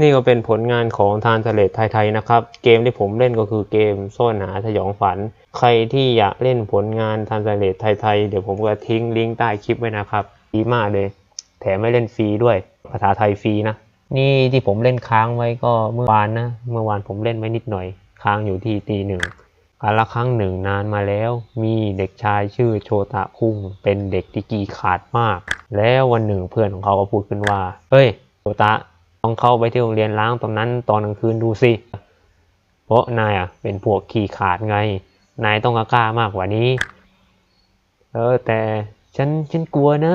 นี่ก็เป็นผลงานของทานทะเลไทยๆนะครับ เกมที่ผมเล่นก็คือเกมซ่อนหาสยองฝัน ใครที่อยากเล่นผลงานทานทะเลไทยๆเดี๋ยวผมจะทิ้งลิงก์ใต้คลิปไว้นะครับดีมากเลย แถมไม่เล่นฟรีด้วย ภาษาไทยฟรีนะ นี่ที่ผมเล่นค้างไว้ก็เมื่อวานนะ เมื่อวานผมเล่นไว้นิดหน่อย ค้างอยู่ที่ตีหนึ่งการละครั้งหนึ่งนานมาแล้ว มีเด็กชายชื่อโชตะคุงเป็นเด็กที่กีขาดมาก แล้ววันหนึ่งเพื่อนของเขาก็พูดขึ้นว่า เฮ้ยโชตะ ลองเข้าไปที่โรงเรียนล้างตรงนั้นตอนกลางคืนดูสิ เพราะนายอะเป็นพวกขี่ขาดไง นายต้องกล้ามากกว่านี้ เออแต่ฉันฉันกลัวนะ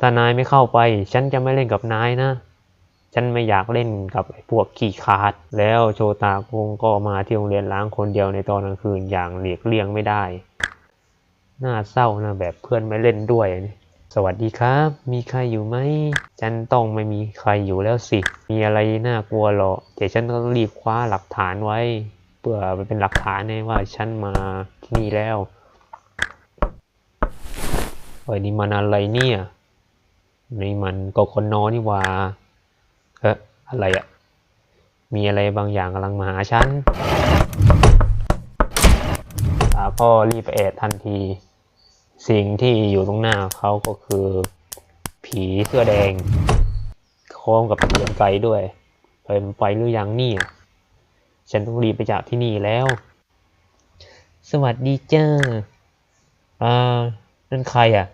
ถ้านายไม่เข้าไป ฉันจะไม่เล่นกับนายนะ ฉันไม่อยากเล่นกับพวกขี่ขาด แล้วโชตาคงก็มาที่โรงเรียนล้างคนเดียวในตอนกลางคืนอย่างเหลียกเลี่ยงไม่ได้ น่าเศร้านะแบบเพื่อนไม่เล่นด้วยนี่ สวัสดีครับ มีใครอยู่ไหม ฉันต้องไม่มีใครอยู่แล้วสิ มีอะไรน่ากลัวหรอแต่ฉันต้องรีบคว้าหลักฐานไว้ เพื่อมันเป็นหลักฐานไงว่าฉันมาที่นี่แล้วเฮ้ยนี่มันอะไรเนี่ย นี่มันกกนนอนี่ว่าเอ๊ะอะไรอะมีอะไรบางอย่างกำลังมาหาฉันตาก็รีบไปแอดทันที สิ่งที่อยู่ตรงหน้าเขาก็คือ ผีเสื้อแดงพร้อมกับเตียงไกลด้วยเฮ้ยมันไปหรือยังนี่ฉันต้องรีบไปจากที่นี่แล้ว สวัสดีเจ้าอ่านั่นใครอะ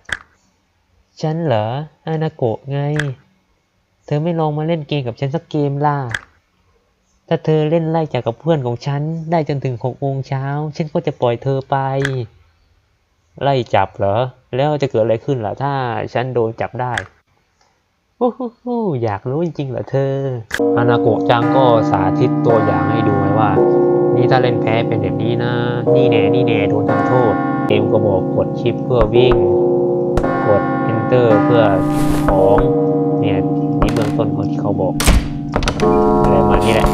ฉันเหรอ อานาโกะไง เธอไม่ลองมาเล่นเกมกับฉันสักเกมล่ะ ถ้าเธอเล่นไล่จากกับเพื่อนของฉัน ได้จนถึงหกโมงเช้า ฉันก็จะปล่อยเธอไป ไล่จับเหรอ แล้วจะเกิดอะไรขึ้นล่ะ ถ้าฉันโดนจับได้โอ้โหอยากรู้จริงๆเหรอเธอฮานาโกะจังก็สาธิตตัวอย่างให้ดูไว้ว่า นี่ถ้าเล่นแพ้เป็นแบบนี้นะ นี่แน่นี่แน่โดนทำโทษ เกมก็บอกกดชิปเพื่อวิ่ง กด enter เพื่อของ เนี่ยนี่เบื้องต้นของที่เขาบอกอะไรมานี้แหละ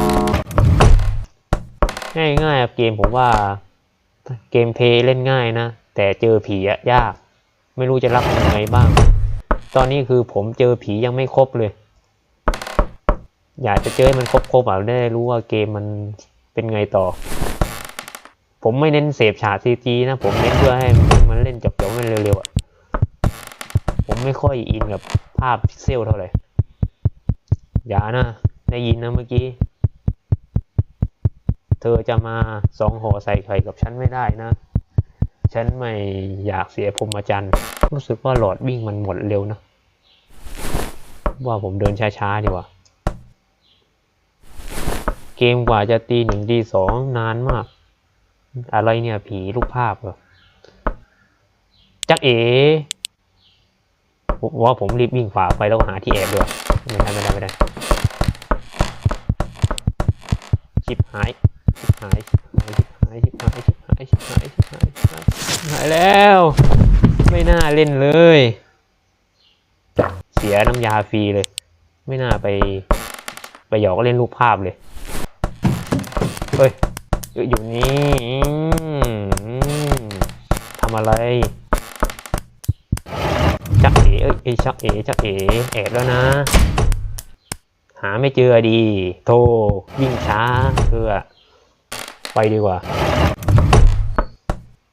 ง่ายๆเกมผมว่า เกมเพย์เล่นง่ายนะ แต่เจอผีอะยาก ไม่รู้จะรับยังไงบ้าง ตอนนี้คือผมเจอผียังไม่ครบเลย อยากจะเจอให้มันครบๆอะได้รู้ว่าเกมมันเป็นไงต่อ ผมไม่เน้นเสพฉากซีจีนะ ผมเน้นเพื่อให้มันเล่นจบๆมันเร็วๆอะผมไม่ค่อยอินกับภาพพิกเซลเท่าไหร่อย่านะได้ยินนะเมื่อกี้ เธอจะมาสองห่อใส่ไข่กับฉันไม่ได้นะ ฉันไม่อยากเสียพรมจรรย์รู้สึกว่าหลอดวิ่งมันหมดเร็วนะ ว่าผมเดินช้าๆดีกว่า เกมกว่าจะตีหนึ่งตีสองนานมาก อะไรเนี่ยผีรูปภาพเหรอ จักเอ๋ว่าผมรีบวิ่งฝ่าไปแล้วหาที่แอบด้วยไม่ได้ไม่ได้ไม่ได้ชิบหายายแล้ว ไม่น่าเล่นเลย เสียน้ำยาฟรีเลย ไม่น่าไป ไปหยอกเล่นรูปภาพเลย เฮ้ย อยู่นี่ทำอะไรจักเอ๋เอ้ยเอ้ยจักเอ๋จักเอ๋แอบแล้วนะ หาไม่เจอดี โทรวิ่งช้าเพื่อไปดีกว่า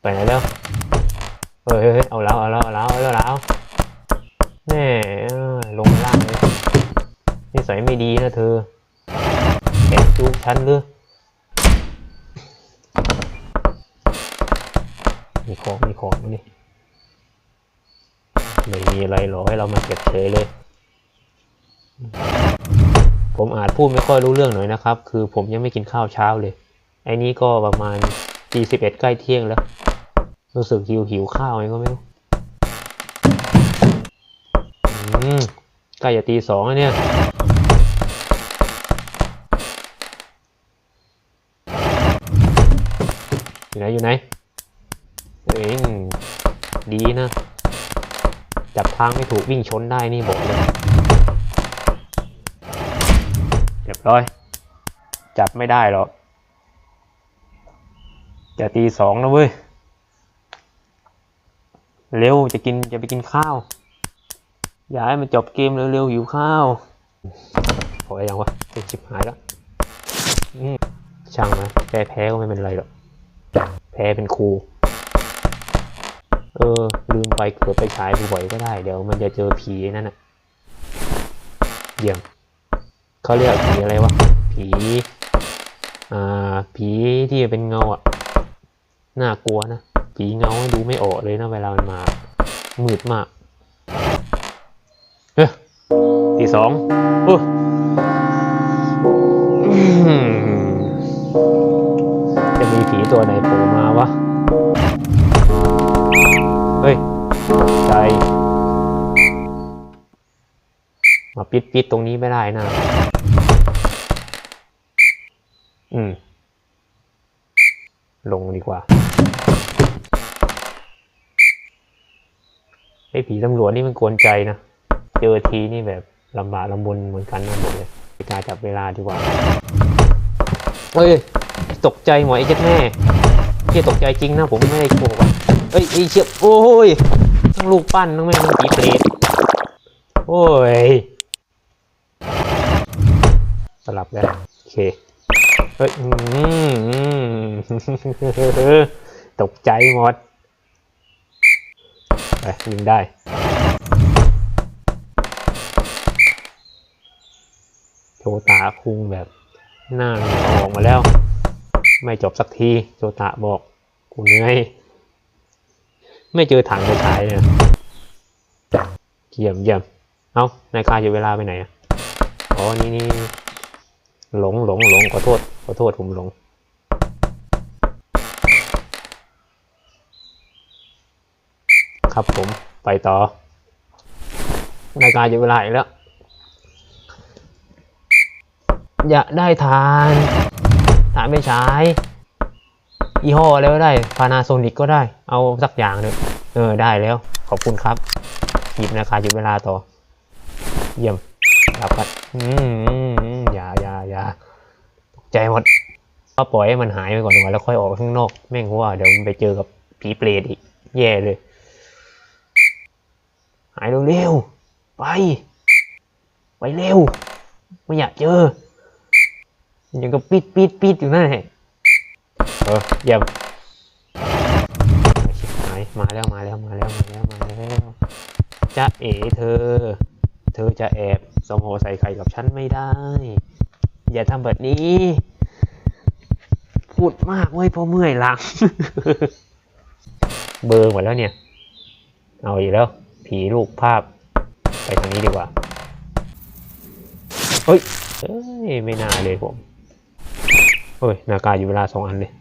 ไปไหนแล้วเฮ้ยเอาแล้วเอาแล้วเอาแล้วเอาแล้วเอาแล้วแน่เอ้ยลงมาล่างเลยนิสัยไม่ดีนะเธอแอบจูบฉันหรือมีของมีของนี่ไม่มีอะไรหรอให้เรามาเก็บเฉยเลย ผมอาจพูดไม่ค่อยรู้เรื่องหน่อยนะครับ คือผมยังไม่กินข้าวเช้าเลย ไอ้นี้ก็ประมาณตีสิบเอ็ดใกล้เที่ยงแล้ว รู้สึกหิวหิวข้าวไงก็ไม่รู้อืมใกล้จะตีสองแล้วเนี่ยอยู่ไหนอยู่ไหนเองดีนะ จับทางไม่ถูกวิ่งชนได้นี่บอกเลยเรียบร้อย จับไม่ได้หรอกจะตีสองแล้วเว้ย เร็วจะกินจะไปกินข้าว อย่าให้มันจบเกมเร็วๆหิวข้าวออะไรยังวะเป็นชิบหายแล้วช่างนะแพ้แพ้ก็ไม่เป็นไรหรอกแพ้เป็นครูเออลืมไปเกิดไปฉายบ่อยๆก็ได้ เดี๋ยวมันจะเจอผีนั่นน่ะเยี่ยมเขาเรียกผีอะไรวะผีอ่าผีที่เป็นเงาอะน่ากลัวนะ ผีเงาดูไม่ออกเลยนะเวลามันมา มืดมาก เฮ้ยตีสองโอ้อื้อหือจะมีผีตัวไหนโผล่มาวะ เฮ้ยใจมาปิดปิดตรงนี้ไม่ได้นะ อืม ลงดีกว่า อ้ผีตำรวจนี่มันกวนใจนะ เจอทีนี่แบบลำบากลำบนเหมือนกันนะหมดเลยไปการจับเวลาดีกว่าเฮ้ยตกใจหมอไอ้เจ็ดแม่เที่ยตกใจจริงนะผมไม่ได้โกหกเฮ้ยไอ้เชี่ยโอ้ยทั้งลูกปั้นทั้งแม่ทั้งผีเปรตโอ้ยสลับแล้วโอเคเฮ้ยอืมตกใจหมด ไปยิงได้ โชตาคุงแบบหน้าออกมาแล้ว ไม่จบสักที โชตะบอกกูเหนื่อยไม่เจอถังไปฉายเนี่ยเยี่ยมเยี่ยมเอานายคาอยู่เวลาไปไหนอ๋อนี่นี่หลงหลงหลงขอโทษขอโทษผมหลง ครับผมไปต่อรายการอยู่เวลาอีกแล้ว อยากได้ทานทานไม่ใช้ยี่ห้ออะไรก็ได้พานาโซนิกก็ได้ เอาสักอย่างหนึ่งเออได้แล้ว ขอบคุณครับ หยิบราคาอยู่เวลาต่อ เยี่ยมครับครับอืมอย่าอย่าอย่าตกใจหมดก็ปล่อยให้มันหายไปก่อนดีกว่าแล้วค่อยออกข้างนอก แม่งว่าเดี๋ยวมันไปเจอกับผีเปรตอีก แย่เลย หายเร็วๆไป ไปเร็ว ไม่อยากเจอ ยังก็ปิดปิดปิดอยู่นั่นแหละเออเยี่ยมชิบหายมาแล้วมาแล้วมาแล้วมาแล้วมาแล้วจะเอ๋เธอ เธอจะแอบสมโหใส่ไข่กับฉันไม่ได้ อย่าทำแบบนี้ พูดมากเว้ยพราะเมื่อยหลัง เบอร์หมดแล้วเนี่ย เอาอีกแล้ว ผีลูกภาพ ไปทางนี้ดีกว่า เฮ้ยเอ้ย ไม่น่าเลยผมเฮ้ย นากาอยู่เวลาสองอันเลย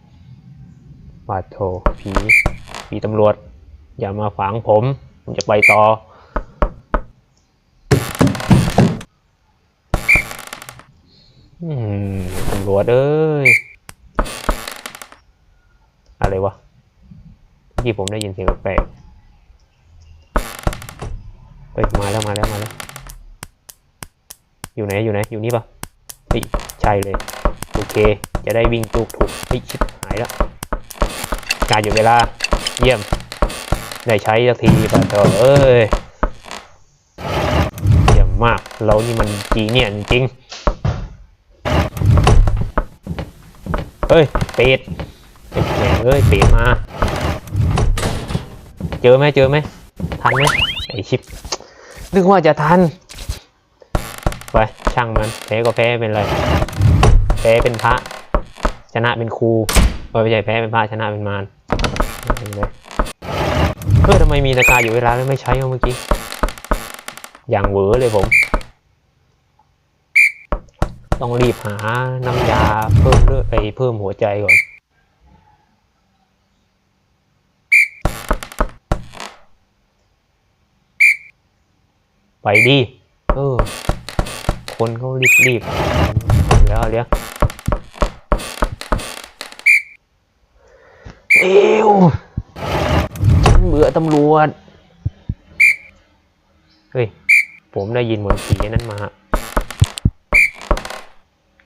ปาดโทผี ผีตำรวจ อย่ามาฝังผม ผมจะไปต่อ อืมตำรวจเอ้ย อะไรวะเมื่อกี้ผมได้ยินเสียงแปลกๆ ฮ้ยมาแล้วมาแล้วมาแล้ว อยู่ไหนอยู่ไหนอยู่นี่ปะเฮ้ยใช่เลย โอเค จะได้วิ่งถูกถูกเฮ้ยชิบหายแล้วการอยู่เวลา เยี่ยม ได้ใช้สักทีป่ะเธอเอ้ยเยี่ยมมากเรานี่มันจีเนี่ยจริงเฮ้ยเป็ดแหมเอ้ยเป็ดมา เจอไหมเจอไหมทันไหมไอชิป นึกว่าจะทัน ไปช่างมันแพ้ก็แพ้เป็นไร แพ้เป็นพระ ชนะเป็นครูไม่ใช่แพ้เป็นพระชนะเป็นมารเอาเลยเอทำไมมีนาฬิกาอยู่เวลาแล้วไม่ใช้เอาเมื่อกี้ อย่างเวอเลยผม ต้องรีบหาน้ำยาเพิ่มเลือดไปเพิ่มหัวใจก่อน ไปดิเออ คนเขารีบรีบๆแล้วเดี๋ยวเอวฉันเบื่อตำรวจ เฮ้ย ผมได้ยินเหมือนผีนั้นมา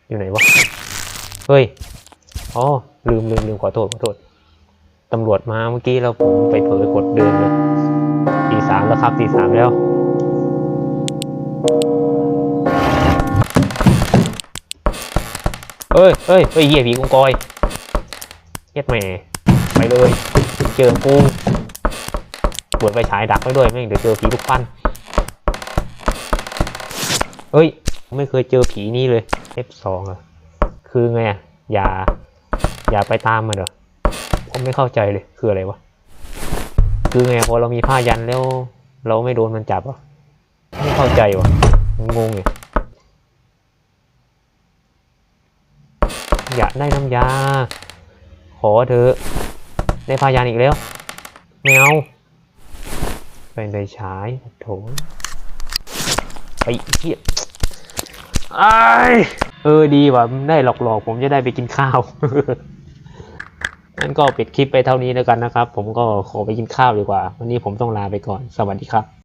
อยู่ไหนวะ เฮ้ย อ๋อ ลืมลืมลืมขอโทษขอโทษตำรวจมาเมื่อกี้แล้วผมไปเผลอกดเดินเลยตีสามแล้วครับตีสามแล้ว ฮ้ยเฮ้ยเฮ้ยเหี้ยผีกองกอยเย็ดแหม่ไปเลยเจอกูเปิดไฟฉายดักไว้ด้วยแม่งเดี๋ยวเจอผีลูกปั้นเฮ้ย ไม่เคยเจอผีนี้เลย F2 อะ คือไงอะ อย่า อย่าไปตามมันเหรอผมไม่เข้าใจเลยคืออะไรวะ คือไงพอเรามีผ้ายันแล้ว เราไม่โดนมันจับอะไม่เข้าใจวะงงอยู่ อยากได้น้ำยา ขอเถอะได้พายันอีกแล้วไม่เอาเป็นไฟฉายโถไปเหี้ยไอเออดีว่ะได้หลอกๆ ผมจะได้ไปกินข้าวงั้นก็ปิดคลิปไปเท่านี้แล้วกันนะครับ ผมก็ขอไปกินข้าวดีกว่า วันนี้ผมต้องลาไปก่อน สวัสดีครับ